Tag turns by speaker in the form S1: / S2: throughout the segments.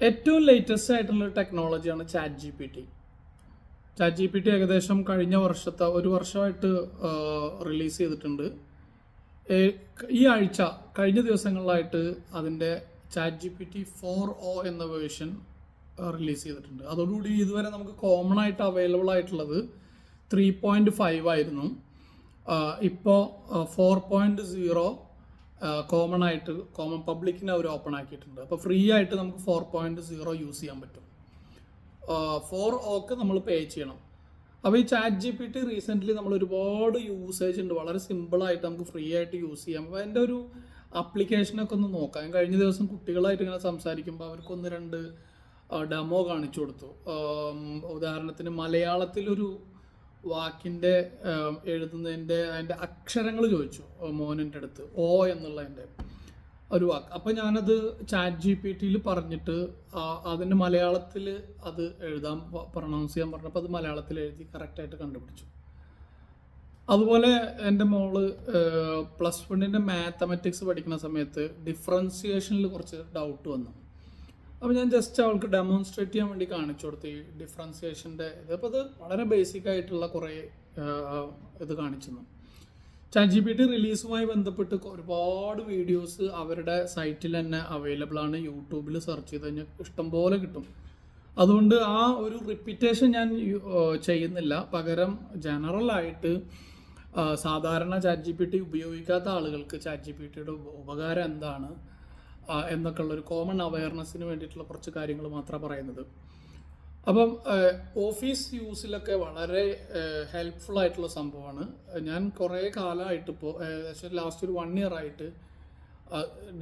S1: ഏറ്റവും ലേറ്റസ്റ്റ് ആയിട്ടുള്ള ടെക്നോളജിയാണ് chat G P T chat G P T ഏകദേശം കഴിഞ്ഞ വർഷത്തെ ഒരു വർഷമായിട്ട് റിലീസ് ചെയ്തിട്ടുണ്ട്. ഈ ആഴ്ച കഴിഞ്ഞ ദിവസങ്ങളിലായിട്ട് അതിന്റെ chat G P T four O എന്ന വേർഷൻ റിലീസ് ചെയ്തിട്ടുണ്ട്. അതോടുകൂടി ഇതുവരെ നമുക്ക് കോമൺ ആയിട്ട് അവൈലബിൾ ആയിട്ടുള്ളത് ത്രീ പോയിന്റ് ഫൈവ് ആയിരുന്നു. ഇപ്പോൾ ഫോർ പോയിന്റ് സീറോ കോമൺ ആയിട്ട് കോമൺ പബ്ലിക്കിന് അവർ ഓപ്പൺ ആക്കിയിട്ടുണ്ട്. അപ്പോൾ ഫ്രീ ആയിട്ട് നമുക്ക് ഫോർ പോയിന്റ് സീറോ യൂസ് ചെയ്യാൻ പറ്റും. ഫോർ ഓക്ക് നമ്മൾ പേ ചെയ്യണം. അപ്പോൾ ഈ chat G P T recently നമ്മൾ ഒരുപാട് യൂസേജ് ഉണ്ട്. വളരെ സിമ്പിളായിട്ട് നമുക്ക് ഫ്രീ ആയിട്ട് യൂസ് ചെയ്യാം. അപ്പോൾ എന്റെ ഒരു ആപ്ലിക്കേഷനൊക്കെ ഒന്ന് നോക്കാം. കഴിഞ്ഞ ദിവസം കുട്ടികളായിട്ട് ഇങ്ങനെ സംസാരിക്കുമ്പോൾ അവർക്കൊന്ന് രണ്ട് ഡെമോ കാണിച്ചു കൊടുത്തു. ഉദാഹരണത്തിന് മലയാളത്തിലൊരു വാക്കിന്റെ എഴുതുന്നതിന്റെ അതിന്റെ അക്ഷരങ്ങൾ ചോദിച്ചു മോനന്റെ അടുത്ത്. ഓ എന്നുള്ളതിന്റെ ഒരു വാക്ക്. അപ്പം ഞാനത് ചാറ്റ് ജി പി ടിയിൽ പറഞ്ഞിട്ട് അതിന്റെ മലയാളത്തിൽ അത് എഴുതാൻ പ്രൊണൗൺസ് ചെയ്യാൻ പറഞ്ഞപ്പോൾ അത് മലയാളത്തിൽ എഴുതി കറക്റ്റായിട്ട് കണ്ടുപിടിച്ചു. അതുപോലെ എന്റെ മോൾ പ്ലസ് വണ്ണിന്റെ മാത്തമാറ്റിക്സ് പഠിക്കുന്ന സമയത്ത് ഡിഫറൻസിയേഷനിൽ കുറച്ച് ഡൗട്ട് വന്നു. അപ്പോൾ ഞാൻ ജസ്റ്റ് അവൾക്ക് ഡെമോൺസ്ട്രേറ്റ് ചെയ്യാൻ വേണ്ടി കാണിച്ചു കൊടുത്തു ഈ ഡിഫറൻസിയേഷന്റെ ഇത്. അപ്പോൾ അത് വളരെ ബേസിക് ആയിട്ടുള്ള കുറേ ഇത് കാണിച്ചു ചാറ്റ് ജി പി ടി റിലീസുമായി ബന്ധപ്പെട്ട് ഒരുപാട് വീഡിയോസ് അവരുടെ സൈറ്റിൽ തന്നെ അവൈലബിൾ ആണ്. യൂട്യൂബിൽ സെർച്ച് ചെയ്ത് കഴിഞ്ഞാൽ ഇഷ്ടംപോലെ കിട്ടും. അതുകൊണ്ട് ആ ഒരു റിപ്പീറ്റേഷൻ ഞാൻ ചെയ്യുന്നില്ല. പകരം ജനറൽ ആയിട്ട് സാധാരണ ചാറ്റ് ജി പി ടി ഉപയോഗിക്കാത്ത ആളുകൾക്ക് ചാറ്റ് ജി പി ടിയുടെ ഉപകാരം എന്താണ്? എന്നൊക്കെ ഉള്ള ഒരു കോമൺ അവയർനെസ്സിന് വേണ്ടിയിട്ടുള്ള കുറച്ച് കാര്യങ്ങൾ മാത്രമാണ് പറയുന്നത്. അപ്പം ഓഫീസ് യൂസിലൊക്കെ വളരെ ഹെൽപ്ഫുൾ ആയിട്ടുള്ള സംഭവമാണ്. ഞാൻ കുറേ കാലമായിട്ട് ഇപ്പോൾ ഏകദേശം ലാസ്റ്റ് ഒരു വൺ ഇയർ ആയിട്ട്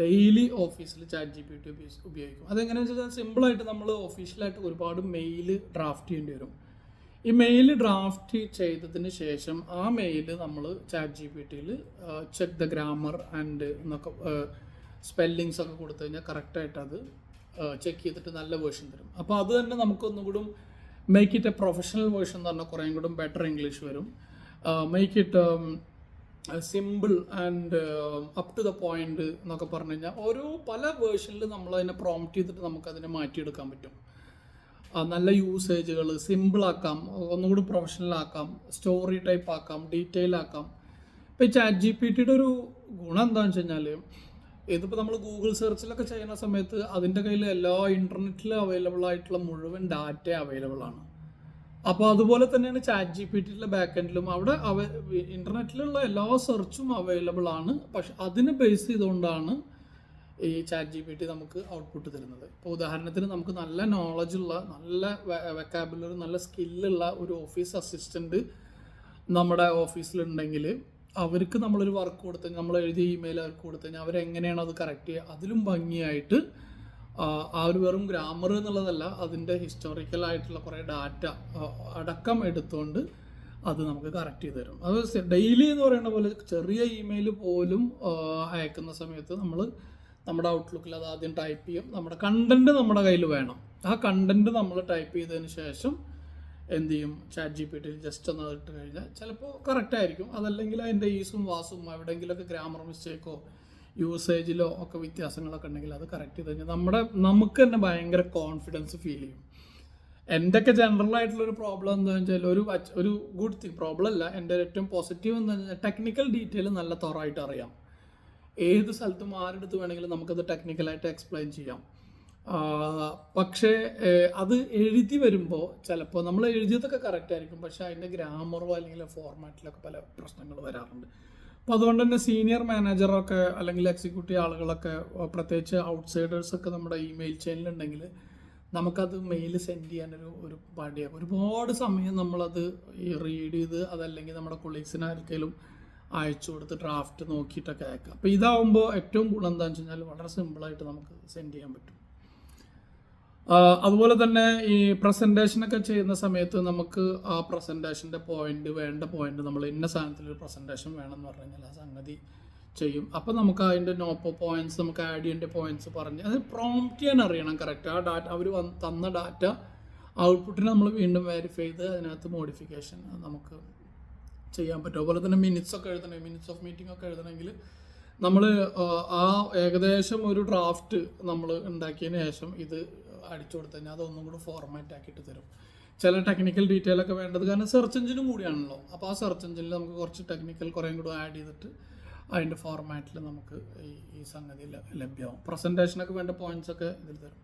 S1: ഡെയിലി ഓഫീസിൽ ചാറ്റ് ജി പി ടി ഉപയോഗിക്കും. അതെങ്ങനെയാണെന്ന് വെച്ചാൽ സിമ്പിളായിട്ട് നമ്മൾ ഒഫീഷ്യലായിട്ട് ഒരുപാട് മെയിൽ ഡ്രാഫ്റ്റ് ചെയ്യേണ്ടി വരും. ഈ മെയിൽ ഡ്രാഫ്റ്റ് ചെയ്തതിന് ശേഷം ആ മെയിൽ നമ്മൾ ചാറ്റ് ജി പി ടിയിൽ ചെക്ക് ദ ഗ്രാമർ ആൻഡ് എന്നൊക്കെ സ്പെല്ലിങ്സ് ഒക്കെ കൊടുത്തു കഴിഞ്ഞാൽ കറക്റ്റായിട്ട് അത് ചെക്ക് ചെയ്തിട്ട് നല്ല വേർഷൻ തരും. അപ്പോൾ അത് തന്നെ നമുക്കൊന്നും കൂടും make it a professional version എന്ന് പറഞ്ഞാൽ കുറേ കൂടും ബെറ്റർ ഇംഗ്ലീഷ് വരും. Make it simple and up to the point എന്നൊക്കെ പറഞ്ഞു കഴിഞ്ഞാൽ ഓരോ പല വേർഷനിൽ നമ്മൾ അതിനെ പ്രോംപ്റ്റ് ചെയ്തിട്ട് നമുക്ക് നമുക്കതിനെ മാറ്റിയെടുക്കാൻ പറ്റും. നല്ല യൂസേജുകൾ സിമ്പിളാക്കാം ഒന്നുകൂടി പ്രൊഫഷണൽ ആക്കാം സ്റ്റോറി ടൈപ്പ് ആക്കാം ഡീറ്റെയിൽ ആക്കാം. ഇപ്പോൾ ചാറ്റ് ജി പി ടിയുടെ ഒരു ഗുണം എന്താണെന്ന് വെച്ച് കഴിഞ്ഞാൽ ഇതിപ്പോൾ നമ്മൾ ഗൂഗിൾ സെർച്ചിലൊക്കെ ചെയ്യുന്ന സമയത്ത് അതിന്റെ കയ്യിൽ എല്ലാ ഇന്റർനെറ്റിൽ അവൈലബിൾ ആയിട്ടുള്ള മുഴുവൻ ഡാറ്റ അവൈലബിൾ ആണ്. അപ്പോൾ അതുപോലെ തന്നെയാണ് ചാറ്റ് ജി പി ടിയിലെ ബാക്ക് എൻഡിലും അവിടെ അവ ഇന്റർനെറ്റിലുള്ള എല്ലാ സെർച്ചും അവൈലബിൾ ആണ്. പക്ഷെ അതിനെ ബേസ് ചെയ്തുകൊണ്ടാണ് ഈ ചാറ്റ് ജി പി ടി നമുക്ക് ഔട്ട്പുട്ട് തരുന്നത്. ഇപ്പോൾ ഉദാഹരണത്തിന് നമുക്ക് നല്ല നോളജുള്ള നല്ല വെക്കാബുലറി നല്ല സ്കില്ലുള്ള ഒരു ഓഫീസ് അസിസ്റ്റന്റ് നമ്മുടെ ഓഫീസിലുണ്ടെങ്കിൽ അവർക്ക് നമ്മളൊരു വർക്ക് കൊടുത്ത് നമ്മൾ എഴുതിയ ഇമെയിൽ അവർക്ക് കൊടുത്തു കഴിഞ്ഞാൽ അവരെങ്ങനെയാണ് അത് കറക്റ്റ് ചെയ്യുക? അതിലും ഭംഗിയായിട്ട് ആ, ഒരു വെറും ഗ്രാമർ എന്നുള്ളതല്ല അതിന്റെ ഹിസ്റ്റോറിക്കൽ ആയിട്ടുള്ള കുറേ ഡാറ്റ അടക്കം എടുത്തുകൊണ്ട് അത് നമുക്ക് കറക്റ്റ് ചെയ്ത് തരും. അത് ഡെയിലി എന്ന് പറയുന്ന പോലെ ചെറിയ ഇമെയിൽ പോലും അയക്കുന്ന സമയത്ത് നമ്മൾ നമ്മുടെ ഔട്ട്ലുക്കിൽ അത് ആദ്യം ടൈപ്പ് ചെയ്യും. നമ്മുടെ കണ്ടന്റ് നമ്മുടെ കയ്യിൽ വേണം. ആ കണ്ടന്റ് നമ്മൾ ടൈപ്പ് ചെയ്തതിന് ശേഷം എന്ത് ചെയ്യും? Chat G P T just ഒന്ന് ഇട്ട് കഴിഞ്ഞാൽ ചിലപ്പോൾ കറക്റ്റ് ആയിരിക്കും. അതല്ലെങ്കിൽ അതിന്റെ ഈസും വാസും എവിടെയെങ്കിലുമൊക്കെ ഗ്രാമർ മിസ്റ്റേക്കോ യൂസേജിലോ ഒക്കെ വ്യത്യാസങ്ങളൊക്കെ ഉണ്ടെങ്കിൽ അത് കറക്റ്റ് ചെയ്ത് കഴിഞ്ഞാൽ നമ്മുടെ നമുക്ക് തന്നെ ഭയങ്കര കോൺഫിഡൻസ് ഫീൽ ചെയ്യും. എന്റെയൊക്കെ ജനറൽ ആയിട്ടുള്ള ഒരു പ്രോബ്ലം എന്താ വെച്ചാൽ ഒരു ഒരു ഗുഡ് തിങ് പ്രോബ്ലം അല്ല. എന്റെ ഏറ്റവും പോസിറ്റീവ് എന്താ വെച്ചാൽ ടെക്നിക്കൽ ഡീറ്റെയിൽ നല്ല തുറമായിട്ട് അറിയാം. ഏത് സ്ഥലത്തും ആരെടുത്ത് വേണമെങ്കിലും നമുക്കത് ടെക്നിക്കലായിട്ട് എക്സ്പ്ലെയിൻ ചെയ്യാം. പക്ഷേ അത് എഴുതി വരുമ്പോൾ ചിലപ്പോൾ നമ്മൾ എഴുതിയതൊക്കെ കറക്റ്റ് ആയിരിക്കും. പക്ഷേ അതിന്റെ ഗ്രാമറോ അല്ലെങ്കിൽ ഫോർമാറ്റിലൊക്കെ പല പ്രശ്നങ്ങൾ വരാറുണ്ട്. അപ്പോൾ അതുകൊണ്ട് തന്നെ സീനിയർ മാനേജറൊക്കെ അല്ലെങ്കിൽ എക്സിക്യൂട്ടീവ് ആളുകളൊക്കെ പ്രത്യേകിച്ച് ഔട്ട്സൈഡേഴ്സൊക്കെ നമ്മുടെ ഇമെയിൽ ചെയിനിലുണ്ടെങ്കിൽ നമുക്കത് മെയിൽ സെൻഡ് ചെയ്യാനൊരു ഒരു പടിയാണ് ഒരുപാട് സമയം നമ്മളത് റീഡ് ചെയ്ത് അതല്ലെങ്കിൽ നമ്മുടെ കൊളീഗ്സിന് ആർക്കെങ്കിലും അയച്ചു കൊടുത്ത് ഡ്രാഫ്റ്റ് നോക്കിയിട്ടൊക്കെ അയക്കാം. അപ്പോൾ ഇതാവുമ്പോൾ ഏറ്റവും ഗുണം എന്താണെന്ന് വെച്ച് കഴിഞ്ഞാൽ വളരെ സിമ്പിളായിട്ട് നമുക്ക് സെൻഡ് ചെയ്യാൻ പറ്റും. അതുപോലെ തന്നെ ഈ പ്രസന്റേഷൻ ഒക്കെ ചെയ്യുന്ന സമയത്ത് നമുക്ക് ആ പ്രസന്റേഷന്റെ പോയിന്റ് വേണ്ട പോയിന്റ് നമ്മൾ ഇന്ന സാധനത്തിൽ ഒരു പ്രസന്റേഷൻ വേണമെന്ന് പറഞ്ഞു കഴിഞ്ഞാൽ ആ സംഗതി ചെയ്യും. അപ്പോൾ നമുക്ക് അതിന്റെ നോപ്പോ പോയിന്റ്സ് നമുക്ക് ആഡ് ചെയ്യേണ്ട പോയിന്റ്സ് പറഞ്ഞ് അത് പ്രോംപ്റ്റ് ചെയ്യാൻ അറിയണം കറക്റ്റ് ആ ഡാറ്റ അവർ തന്ന ഡാറ്റ ഔട്ട്പുട്ടിനെ നമ്മൾ വീണ്ടും വെരിഫൈ ചെയ്ത് അതിനകത്ത് മോഡിഫിക്കേഷൻ നമുക്ക് ചെയ്യാൻ പറ്റും. അതുപോലെ തന്നെ മിനിറ്റ്സ് ഒക്കെ എഴുതണമെങ്കിൽ മിനിറ്റ്സ് ഓഫ് മീറ്റിംഗ് ഒക്കെ എഴുതണമെങ്കിൽ നമ്മൾ ആ ഏകദേശം ഒരു ഡ്രാഫ്റ്റ് നമ്മൾ ഉണ്ടാക്കിയതിന് ശേഷം ഇത് അടിച്ചു കൊടുത്തു കഴിഞ്ഞാൽ അതൊന്നും കൂടി ഫോർമാറ്റ് ആക്കിയിട്ട് തരും. ചില ടെക്നിക്കൽ ഡീറ്റെയിൽ ഒക്കെ വേണ്ടത് കാരണം സെർച്ച് എഞ്ചിനും കൂടിയാണല്ലോ. അപ്പോൾ ആ സെർച്ച് എഞ്ചിനിൽ നമുക്ക് കുറച്ച് ടെക്നിക്കൽ കുറേയും കൂടി ആഡ് ചെയ്തിട്ട് അതിന്റെ ഫോർമാറ്റിൽ നമുക്ക് ഈ ഈ സംഗതി ലഭ്യമാവും. പ്രസന്റേഷനൊക്കെ വേണ്ട പോയിന്റ്സ് ഒക്കെ ഇതിൽ തരും.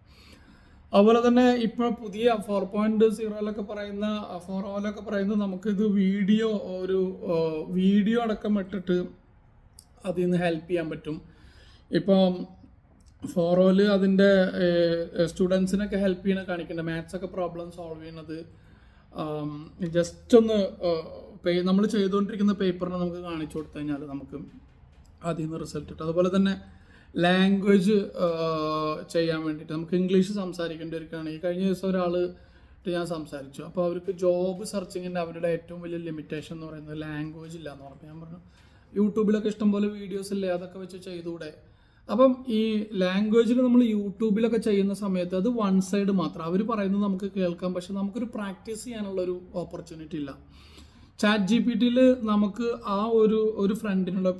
S1: അതുപോലെ തന്നെ ഇപ്പോൾ പുതിയ ഫോർ പോയിന്റ് സീറോയിലൊക്കെ പറയുന്ന ഫോർ ഓയിലൊക്കെ പറയുന്നത് നമുക്കിത് വീഡിയോ ഒരു വീഡിയോ അടക്കം ഇട്ടിട്ട് അതിൽ നിന്ന് ഹെൽപ്പ് ചെയ്യാൻ പറ്റും. ഇപ്പം ഫോറോയിൽ അതിന്റെ സ്റ്റുഡൻസിനൊക്കെ ഹെൽപ്പ് ചെയ്യണ മാത്സ് ഒക്കെ പ്രോബ്ലം സോൾവ് ചെയ്യണത്. ജസ്റ്റ് ഒന്ന് നമ്മൾ ചെയ്തുകൊണ്ടിരിക്കുന്ന പേപ്പറിനെ നമുക്ക് കാണിച്ചു കൊടുത്തു കഴിഞ്ഞാൽ നമുക്ക് അതിൽ നിന്ന് റിസൾട്ട് കിട്ടും. അതുപോലെ തന്നെ ലാംഗ്വേജ് ചെയ്യാൻ വേണ്ടിയിട്ട് നമുക്ക് ഇംഗ്ലീഷ് സംസാരിക്കേണ്ടി വരികയാണ്. ഈ കഴിഞ്ഞ ദിവസം ഒരാൾ ഞാൻ സംസാരിച്ചു. അപ്പോൾ അവർക്ക് ജോബ് സെർച്ചിങ്ങിന്റെ അവരുടെ ഏറ്റവും വലിയ ലിമിറ്റേഷൻ എന്ന് പറയുന്നത് ലാംഗ്വേജ് ഇല്ല എന്ന് പറഞ്ഞു ഞാൻ പറഞ്ഞു യൂട്യൂബിലൊക്കെ ഇഷ്ടംപോലെ വീഡിയോസ് ഇല്ലേ? അതൊക്കെ വെച്ച് ചെയ്തുകൂടെ അപ്പം ഈ ലാംഗ്വേജിൽ നമ്മൾ യൂട്യൂബിലൊക്കെ ചെയ്യുന്ന സമയത്ത് അത് വൺ സൈഡ് മാത്രം. അവർ പറയുന്നത് നമുക്ക് കേൾക്കാം പക്ഷെ നമുക്കൊരു പ്രാക്ടീസ് ചെയ്യാനുള്ള ഒരു ഓപ്പർച്യൂണിറ്റി ഇല്ല. ചാറ്റ് ജി പി ടിയിൽ നമുക്ക് ആ ഒരു ഒരു ഫ്രണ്ടിനോട്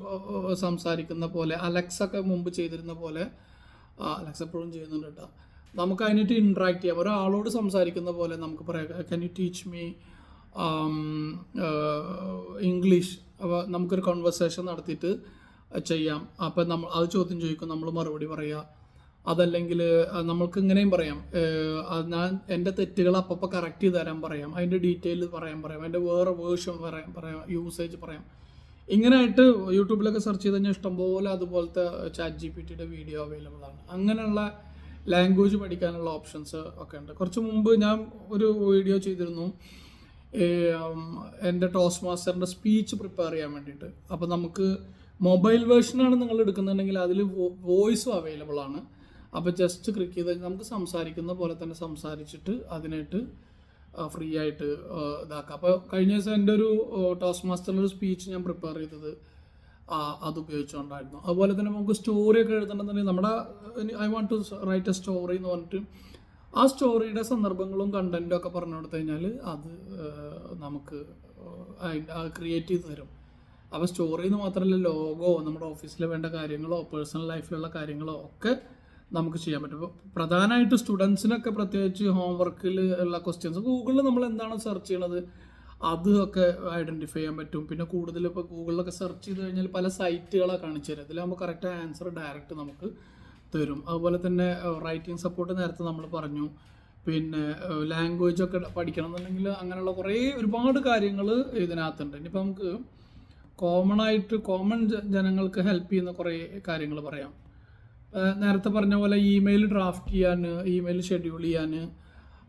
S1: സംസാരിക്കുന്ന പോലെ അലക്സ് ഒക്കെ മുമ്പ് ചെയ്തിരുന്ന പോലെ അലക്സ് എപ്പോഴും ചെയ്യുന്നുണ്ട് കേട്ടോ. നമുക്ക് അതിനായിട്ട് ഇൻട്രാക്ട് ചെയ്യാം. ഒരാളോട് സംസാരിക്കുന്ന പോലെ നമുക്ക് പറയാം can you teach me English അപ്പോൾ നമുക്കൊരു കോൺവെർസേഷൻ നടത്തിയിട്ട് ചെയ്യാം. അപ്പം നമ്മൾ അത് ചോദ്യം ചോദിക്കും നമ്മൾ മറുപടി പറയുക അതല്ലെങ്കിൽ നമ്മൾക്ക് ഇങ്ങനെയും പറയാം. ഞാൻ എന്റെ തെറ്റുകൾ അപ്പപ്പോൾ കറക്റ്റ് ചെയ്ത് തരാൻ പറയാം. അതിന്റെ ഡീറ്റെയിൽ പറയാൻ പറയാം. അതിന്റെ വേറെ വേർഷൻ പറയാം പറയാം യൂസേജ് പറയാം. ഇങ്ങനെയായിട്ട് യൂട്യൂബിലൊക്കെ സെർച്ച് ചെയ്ത് കഴിഞ്ഞാൽ ഇഷ്ടംപോലെ അതുപോലത്തെ ചാറ്റ് ജി പി ടിയുടെ വീഡിയോ അവൈലബിൾ ആണ്. അങ്ങനെയുള്ള ലാംഗ്വേജ് പഠിക്കാനുള്ള ഓപ്ഷൻസ് ഒക്കെ ഉണ്ട്. കുറച്ച് മുമ്പ് ഞാൻ ഒരു വീഡിയോ ചെയ്തിരുന്നു. എന്റെ ടോസ് മാസ്റ്ററിന്റെ സ്പീച്ച് പ്രിപ്പയർ ചെയ്യാൻ വേണ്ടിയിട്ട്. അപ്പോൾ നമുക്ക് മൊബൈൽ വേർഷനാണ് നിങ്ങൾ എടുക്കുന്നുണ്ടെങ്കിൽ അതിൽ വോയിസും അവൈലബിൾ ആണ്. അപ്പോൾ ജസ്റ്റ് ക്ലിക്ക് ചെയ്ത് നമുക്ക് സംസാരിക്കുന്ന പോലെ തന്നെ സംസാരിച്ചിട്ട് അതിനായിട്ട് ഫ്രീ ആയിട്ട് ഇതാക്കാം. അപ്പോൾ കഴിഞ്ഞ ദിവസം എന്റെ ഒരു ടോസ് മാസ്റ്ററിന്റെ ഒരു സ്പീച്ച് ഞാൻ പ്രിപ്പയർ ചെയ്തത് അത് ഉപയോഗിച്ചുകൊണ്ടായിരുന്നു അതുപോലെ തന്നെ നമുക്ക് സ്റ്റോറി ഒക്കെ എഴുതണമെന്നുണ്ടെങ്കിൽ നമ്മുടെ I want to write a story എന്ന് പറഞ്ഞിട്ട് ആ സ്റ്റോറിയുടെ സന്ദർഭങ്ങളും കണ്ടന്റും ഒക്കെ പറഞ്ഞു കൊടുത്തു കഴിഞ്ഞാൽ അത് നമുക്ക് ക്രിയേറ്റ് ചെയ്ത് തരും. അപ്പോൾ സ്റ്റോറി എന്ന് മാത്രമല്ല ലോഗോ നമ്മുടെ ഓഫീസിൽ വേണ്ട കാര്യങ്ങളോ പേഴ്സണൽ ലൈഫിലുള്ള കാര്യങ്ങളോ ഒക്കെ നമുക്ക് ചെയ്യാൻ പറ്റും. അപ്പോൾ പ്രധാനമായിട്ട് സ്റ്റുഡൻസിനൊക്കെ പ്രത്യേകിച്ച് ഹോംവർക്കിൽ ഉള്ള ക്വസ്റ്റ്യൻസ് ഗൂഗിളിൽ നമ്മൾ എന്താണ് സെർച്ച് ചെയ്യണത് അതൊക്കെ ഐഡന്റിഫൈ ചെയ്യാൻ പറ്റും. പിന്നെ കൂടുതൽ ഇപ്പോൾ ഗൂഗിളിലൊക്കെ സെർച്ച് ചെയ്ത് കഴിഞ്ഞാൽ പല സൈറ്റുകളാണ് കാണിച്ചു തരും. ഇതിലാകുമ്പോൾ കറക്റ്റ് ആൻസർ ഡയറക്റ്റ് നമുക്ക് തരും. അതുപോലെ തന്നെ റൈറ്റിംഗ് സപ്പോർട്ട് നേരത്തെ നമ്മൾ പറഞ്ഞു. പിന്നെ ലാംഗ്വേജ് ഒക്കെ പഠിക്കണം എന്നുണ്ടെങ്കിൽ അങ്ങനെയുള്ള കുറേ ഒരുപാട് കാര്യങ്ങൾ ഇതിനകത്തുണ്ട്. ഇനിയിപ്പോൾ നമുക്ക് കോമൺ ആയിട്ട് കോമൺ ജനങ്ങൾക്ക് ഹെൽപ്പ് ചെയ്യുന്ന കുറേ കാര്യങ്ങൾ പറയാം. നേരത്തെ പറഞ്ഞ പോലെ ഇമെയിൽ ഡ്രാഫ്റ്റ് ചെയ്യാൻ ഇമെയിൽ ഷെഡ്യൂൾ ചെയ്യാൻ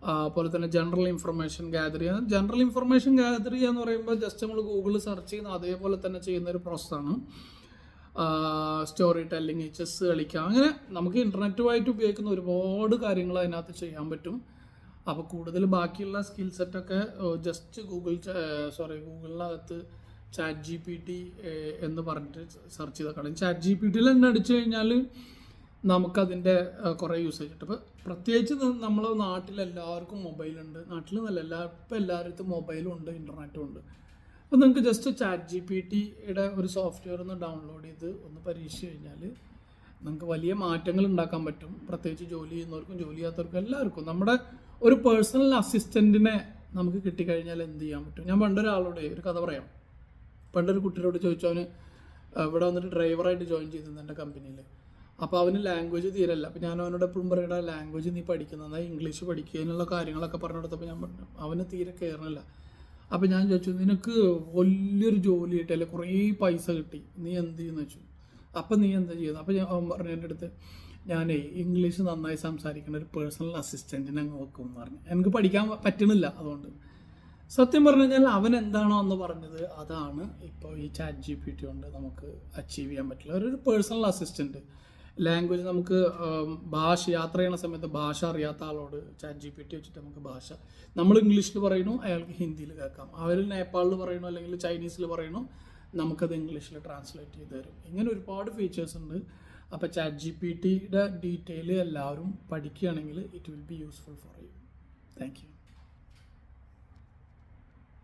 S1: അതുപോലെ തന്നെ ജനറൽ ഇൻഫർമേഷൻ ഗ്യാതർ ചെയ്യാൻ. ജനറൽ ഇൻഫർമേഷൻ ഗ്യാതർ ചെയ്യുക എന്ന് പറയുമ്പോൾ ജസ്റ്റ് നമ്മൾ ഗൂഗിൾ സെർച്ച് ചെയ്യുന്ന അതേപോലെ തന്നെ ചെയ്യുന്ന ഒരു പ്രോസസ്സാണ് സ്റ്റോറി ടെല്ലിങ് ചെസ് കളിക്കുക അങ്ങനെ നമുക്ക് ഇന്റർനെറ്റുമായിട്ട് ഉപയോഗിക്കുന്ന ഒരുപാട് കാര്യങ്ങൾ അതിനകത്ത് ചെയ്യാൻ പറ്റും. അപ്പോൾ കൂടുതൽ ബാക്കിയുള്ള സ്കിൽ സെറ്റൊക്കെ ജസ്റ്റ് ഗൂഗിൾ സോറി ഗൂഗിളിനകത്ത് ചാറ്റ് ജി പി ടി എന്ന് പറഞ്ഞിട്ട് സെർച്ച് ചെയ്താൽ കളയും ചാറ്റ് ജി പി ടിയിൽ തന്നെ അടിച്ചു കഴിഞ്ഞാൽ നമുക്കതിന്റെ കുറേ യൂസേജ് ഉണ്ട്. ഇപ്പോൾ പ്രത്യേകിച്ച് നമ്മളെ നാട്ടിലെല്ലാവർക്കും മൊബൈലുണ്ട് നാട്ടിൽ നല്ല എല്ലാ ഇപ്പം എല്ലാവരുടെ മൊബൈലും ഉണ്ട് ഇന്റർനെറ്റും ഉണ്ട്. അപ്പോൾ നിങ്ങൾക്ക് ജസ്റ്റ് ചാറ്റ് ജി പി ടിയുടെ ഒരു സോഫ്റ്റ്വെയർ ഒന്ന് ഡൗൺലോഡ് ചെയ്ത് ഒന്ന് പരീക്ഷിച്ച് കഴിഞ്ഞാൽ നിങ്ങൾക്ക് വലിയ മാറ്റങ്ങൾ ഉണ്ടാക്കാൻ പറ്റും. പ്രത്യേകിച്ച് ജോലി ചെയ്യുന്നവർക്കും ജോലി ചെയ്യാത്തവർക്കും എല്ലാവർക്കും. നമ്മുടെ ഒരു പേഴ്സണൽ അസിസ്റ്റന്റിനെ നമുക്ക് കിട്ടിക്കഴിഞ്ഞാൽ എന്ത് ചെയ്യാൻ പറ്റും? ഞാൻ പണ്ടൊരാളോട് ഒരു കഥ പറയാം. പണ്ടൊരു കുട്ടിയോട് ചോദിച്ചു അവന് ഇവിടെ വന്നിട്ട് ഡ്രൈവറായിട്ട് ജോയിൻ ചെയ്തിരുന്നു എന്റെ കമ്പനിയിൽ അപ്പോൾ അവന് ലാംഗ്വേജ് തീരല്ല. അപ്പോൾ ഞാൻ അവനോട് എപ്പോഴും പറയണ ലാംഗ്വേജ് നീ പഠിക്കുന്നത് ഇംഗ്ലീഷ് പഠിക്കുക എന്നുള്ള കാര്യങ്ങളൊക്കെ പറഞ്ഞു കൊടുത്തപ്പോൾ ഞാൻ പറഞ്ഞു അവന് തീരെ കയറണില്ല അപ്പോൾ ഞാൻ ചോദിച്ചു നിനക്ക് വലിയൊരു ജോലി കിട്ടി കുറേ പൈസ കിട്ടി നീ എന്ത് ചെയ്യുന്നു? വെച്ചു അപ്പം നീ എന്താ ചെയ്യുന്നത്? അപ്പോൾ ഞാൻ അവൻ പറഞ്ഞു എന്റെ അടുത്ത് ഞാനേ ഇംഗ്ലീഷ് നന്നായി സംസാരിക്കുന്ന ഒരു പേഴ്സണൽ അസിസ്റ്റന്റിനെ വെക്കും എന്ന് പറഞ്ഞു. എനിക്ക് പഠിക്കാൻ പറ്റണില്ല അതുകൊണ്ട്. സത്യം പറഞ്ഞു കഴിഞ്ഞാൽ അവൻ എന്താണോ എന്ന് പറഞ്ഞത് അതാണ് ഇപ്പോൾ ഈ ചാറ്റ് ജി പി ടി കൊണ്ട് നമുക്ക് അച്ചീവ് ചെയ്യാൻ പറ്റില്ല. ഒരു പേഴ്സണൽ അസിസ്റ്റന്റ് ലാംഗ്വേജ് നമുക്ക് ഭാഷ യാത്ര ചെയ്യണ സമയത്ത് ഭാഷ അറിയാത്ത ആളോട് ചാറ്റ് ജി പി ടി വെച്ചിട്ട് നമുക്ക് ഭാഷ. നമ്മൾ ഇംഗ്ലീഷിൽ പറയുന്നു അയാൾക്ക് ഹിന്ദിയിൽ കേൾക്കാം. അവർ നേപ്പാളിൽ പറയണു അല്ലെങ്കിൽ ചൈനീസിൽ പറയണു നമുക്കത് ഇംഗ്ലീഷിൽ ട്രാൻസ്ലേറ്റ് ചെയ്ത് തരും. ഇങ്ങനെ ഒരുപാട് ഫീച്ചേഴ്സ് ഉണ്ട്. അപ്പോൾ ചാറ്റ് ജി പി ടിയുടെ ഡീറ്റെയിൽ എല്ലാവരും പഠിക്കുകയാണെങ്കിൽ it will be useful for you thank you